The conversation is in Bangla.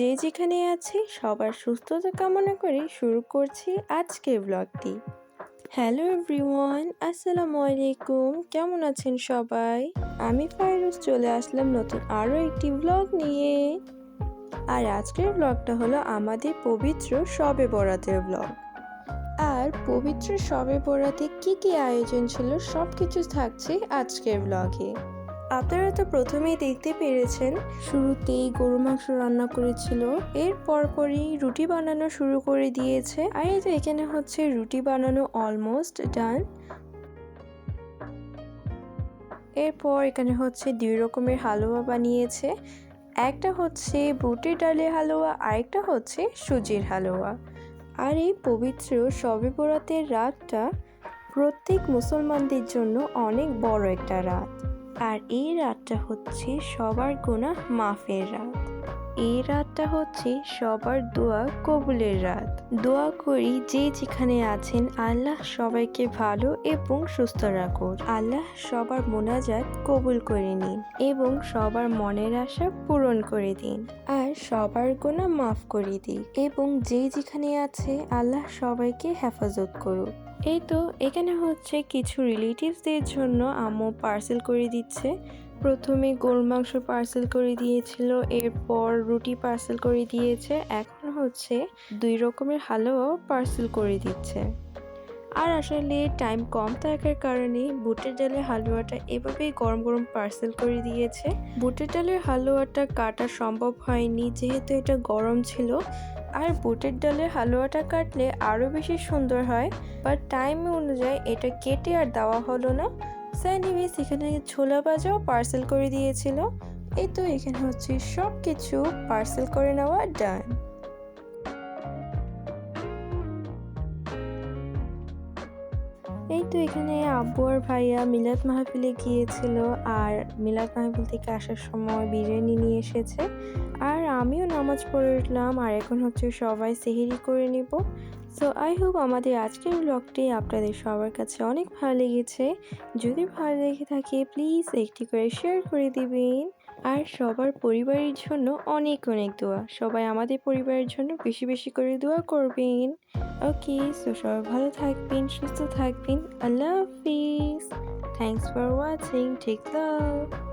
যে যেখানে আছে, সবার সুস্থতা কামনা করে শুরু করছি আজকের ব্লগটি হ্যালো এভরিওয়ান আসসালামু আলাইকুম। কেমন আছেন সবাই? আমি ফাইরুজ চলে আসলাম নতুন আরও একটি ব্লগ নিয়ে। আর আজকের ব্লগটা হলো আমাদের পবিত্র শবে বরাতের ব্লগ আর পবিত্র শবে বরাতে কি কি আয়োজন ছিল সব কিছু থাকছে আজকের ব্লগে আপনারা তো প্রথমেই দেখতে পেরেছেন, শুরুতেই গরু মাংস রান্না করেছিল, এর পরপরই রুটি বানানো শুরু করে দিয়েছে। আর এই যে এখানে হচ্ছে রুটি বানানো অলমোস্ট ডান এরপর এখানে হচ্ছে দুই রকমের হালুয়া বানিয়েছে, একটা হচ্ছে বুটের ডালের হালুয়া, আরেকটা হচ্ছে সুজির হালুয়া। আর এই পবিত্র শবে বরাতের রাতটা প্রত্যেক মুসলমানদের জন্য অনেক বড় একটা রাত। আর এই রাতটা হচ্ছে সবার গোনা মাফের রাত। এই রাতটা হচ্ছে সবার দোয়া কবুলের রাত। দোয়া করি যে যেখানে আছেন, আল্লাহ সবাইকে ভালো এবং সুস্থ রাখুন। আল্লাহ সবার মোনাজাত কবুল করে নিন এবং সবার মনের আশা পূরণ করে দিন। আর সবার গোনা মাফ করে দিন এবং যে যেখানে আছে, আল্লাহ সবাইকে হেফাজত করুক। এই তো এখানে হচ্ছে কিছু রিলেটিভসদের জন্য আম্মু পার্সেল করে দিচ্ছে। প্রথমে গরুর মাংস পার্সেল করে দিয়েছিল, এরপর রুটি পার্সেল করে দিয়েছে, এখন হচ্ছে দুই রকমের হালুয়াও পার্সেল করে দিচ্ছে। আর আসলে টাইম কম থাকার কারণে বুটের ডালের হালুয়াটা এভাবেই গরম গরম পার্সেল করে দিয়েছে। বুটের ডালের হালুয়াটা কাটা সম্ভব হয়নি, যেহেতু এটা গরম ছিল আর বুটের ডালের হালুয়াটা কাটলে আরও বেশি সুন্দর হয়। বাট টাইম অনুযায়ী এটা কেটে আর দেওয়া হলো না। স্যানিভিস এখানে ছোলা ভাজাও পার্সেল করে দিয়েছিল। এই তো এখানে হচ্ছে সব কিছু পার্সেল করে নেওয়া ডান এই তো এখানে আব্বু আর ভাইয়া মিলাদ মাহফিলে গিয়েছিল। আর মিলাদ মাহফিল থেকে আসার সময় বিরিয়ানি এসেছে। আর আমিও নামাজ পড়ে উঠলাম আর এখন হচ্ছে সবাই সেহেরি করে নিব। সো আই হোপ আমাদের আজকের ব্লগটি আপনাদের সবার কাছে অনেক ভালো লেগেছে। যদি ভালো লেগে থাকে প্লিজ একটি করে শেয়ার করে দিবেন। আর সবার পরিবারের জন্য অনেক অনেক দোয়া। সবাই আমাদের পরিবারের জন্য বেশি বেশি করে দোয়া করবেন। ওকে সো সবাই ভালো থাকবেন, সুস্থ থাকবেন। আল্লাহ হাফিজ। Thanks for watching Tech Love